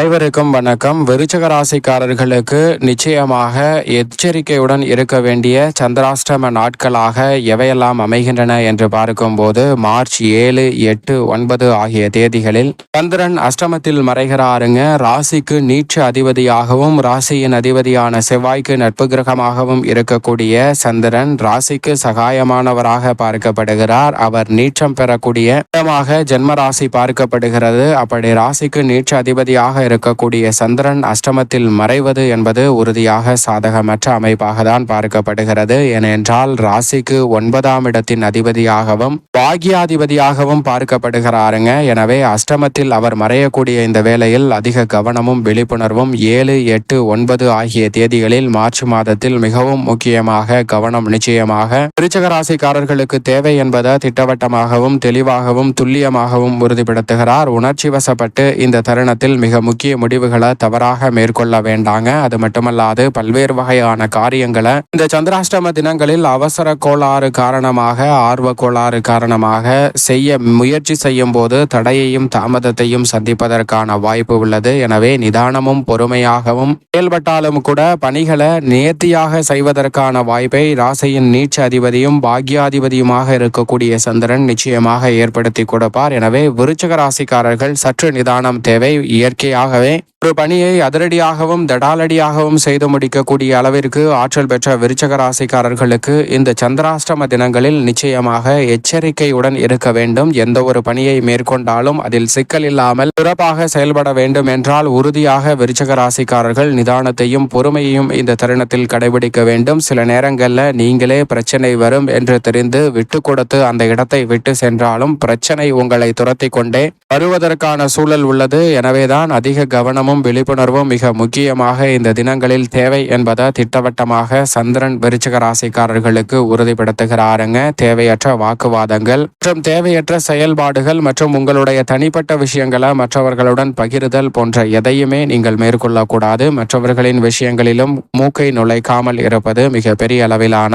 அனைவருக்கும் வணக்கம். விருச்சக ராசிக்காரர்களுக்கு நிச்சயமாக எச்சரிக்கையுடன் இருக்க வேண்டிய சந்திராஷ்டம நாட்களாக எவையெல்லாம் அமைகின்றன என்று பார்க்கும்போது மார்ச் ஏழு எட்டு ஒன்பது ஆகிய தேதிகளில் சந்திரன் அஷ்டமத்தில் மறைகிறாருங்க. ராசிக்கு நீட்ச அதிபதியாகவும் ராசியின் அதிபதியான செவ்வாய்க்கு நட்பு கிரகமாகவும் இருக்கக்கூடிய சந்திரன் ராசிக்கு சகாயமானவராக பார்க்கப்படுகிறார். அவர் நீச்சம் பெறக்கூடிய இடமாக ஜென்ம ராசி பார்க்கப்படுகிறது. அப்படி ராசிக்கு நீட்ச அதிபதியாக இருக்கக்கூடிய சந்திரன் அஷ்டமத்தில் மறைவது என்பது உறுதியாக சாதகமற்ற அமைப்பாக தான் பார்க்கப்படுகிறது. ஏனென்றால் ராசிக்கு ஒன்பதாம் இடத்தின் அதிபதியாகவும் பாகியாதிபதியாகவும் பார்க்கப்படுகிறாருங்க. எனவே அஷ்டமத்தில் அவர் மறையக்கூடிய இந்த வேளையில் அதிக கவனமும் விழிப்புணர்வும் ஏழு எட்டு ஒன்பது ஆகிய தேதிகளில் மார்ச் மாதத்தில் மிகவும் முக்கியமாக கவனம் நிச்சயமாக விருச்சக ராசிக்காரர்களுக்கு தேவை என்பதை திட்டவட்டமாகவும் தெளிவாகவும் துல்லியமாகவும் உறுதிப்படுத்துகிறார். உணர்ச்சி வசப்பட்டு இந்த தருணத்தில் மிக முக்கிய முக்கிய முடிவுகளை தவறாக மேற்கொள்ள வேண்டாங்க. அது மட்டுமல்லாது பல்வேறு வகையான காரியங்களை இந்த சந்திராஷ்டம தினங்களில் அவசர கோளாறு காரணமாக ஆர்வ கோளாறு காரணமாக செய்ய முயற்சி செய்யும் போது தடையையும் தாமதத்தையும் சந்திப்பதற்கான வாய்ப்பு உள்ளது. எனவே நிதானமும் பொறுமையாகவும் செயல்பட்டாலும் கூட பணிகளை நேர்த்தியாக செய்வதற்கான வாய்ப்பை ராசியின் நீச்ச அதிபதியும் பாக்யாதிபதியுமாக இருக்கக்கூடிய சந்திரன் நிச்சயமாக ஏற்படுத்தி கொடுப்பார். எனவே விருச்சக ராசிக்காரர்கள் சற்று நிதானம் தேவை இயற்கையாக ஆகவே ஒரு பணியை அதிரடியாகவும் தடாலடியாகவும் செய்து முடிக்கக்கூடிய அளவிற்கு ஆற்றல் பெற்ற விருச்சக ராசிக்காரர்களுக்கு இந்த சந்திராஷ்டம தினங்களில் நிச்சயமாக எச்சரிக்கையுடன் இருக்க வேண்டும். எந்த ஒரு பணியை மேற்கொண்டாலும் அதில் சிக்கல் இல்லாமல் சிறப்பாக செயல்பட வேண்டும் என்றால் உறுதியாக விருச்சக ராசிக்காரர்கள் நிதானத்தையும் பொறுமையையும் இந்த தருணத்தில் கடைபிடிக்க வேண்டும். சில நேரங்களில் நீங்களே பிரச்சனை வரும் என்று தெரிந்து விட்டு கொடுத்து அந்த இடத்தை விட்டு சென்றாலும் பிரச்சனை உங்களை துரத்தி கொண்டே வருவதற்கான சூழல் உள்ளது. எனவேதான் அதிக கவனமும் விழிப்புணர்வும் மிக முக்கியமாக இந்த தினங்களில் தேவை என்பதை திட்டவட்டமாக சந்திரன் விருச்சிக ராசிக்காரர்களுக்கு உறுதிப்படுத்துகிறாருங்க. தேவையற்ற வாக்குவாதங்கள் மற்றும் தேவையற்ற செயல்பாடுகள் மற்றும் உங்களுடைய தனிப்பட்ட விஷயங்களை மற்றவர்களுடன் பகிர்தல் போன்ற எதையுமே நீங்கள் மேற்கொள்ளக்கூடாது. மற்றவர்களின் விஷயங்களிலும் மூக்கை நுழைக்காமல் இருப்பது மிக பெரிய அளவிலான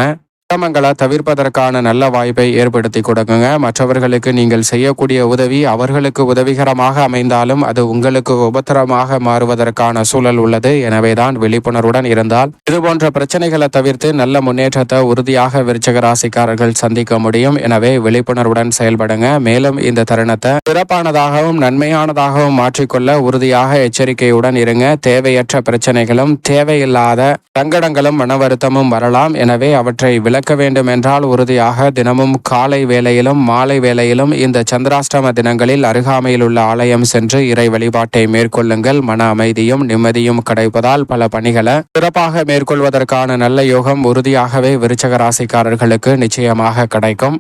சிரமங்களை தவிர்ப்பதற்கான நல்ல வாய்ப்பை ஏற்படுத்தி கொடுக்குங்க. மற்றவர்களுக்கு நீங்கள் செய்யக்கூடிய உதவி அவர்களுக்கு உதவிகரமாக அமைந்தாலும் அது உங்களுக்கு உபத்திரமாக மாறுவதற்கான சூழல் உள்ளது. எனவேதான் விழிப்புணர்வுடன் இருந்தால் இதுபோன்ற பிரச்சனைகளை தவிர்த்து நல்ல முன்னேற்றத்தை உறுதியாக விருச்சக ராசிக்காரர்கள் சந்திக்க முடியும். எனவே விழிப்புணர்வுடன் செயல்படுங்க. மேலும் இந்த தருணத்தை சிறப்பானதாகவும் நன்மையானதாகவும் மாற்றிக்கொள்ள உறுதியாக எச்சரிக்கையுடன் இருங்க. தேவையற்ற பிரச்சனைகளும் தேவையில்லாத சங்கடங்களும் மன வருத்தமும் வரலாம். எனவே அவற்றை நடக்க வேண்டும் என்றால் உறுதியாக தினமும் காலை வேளையிலும் மாலை வேளையிலும் இந்த சந்திராஷ்டம தினங்களில் அருகாமையில் உள்ள ஆலயம் சென்று இறை வழிபாட்டை மேற்கொள்ளுங்கள். மன அமைதியும் நிம்மதியும் கிடைப்பதால் பல பணிகளை சிறப்பாக மேற்கொள்வதற்கான நல்ல யோகம் உறுதியாகவே விருச்சக ராசிக்காரர்களுக்கு நிச்சயமாக கிடைக்கும்.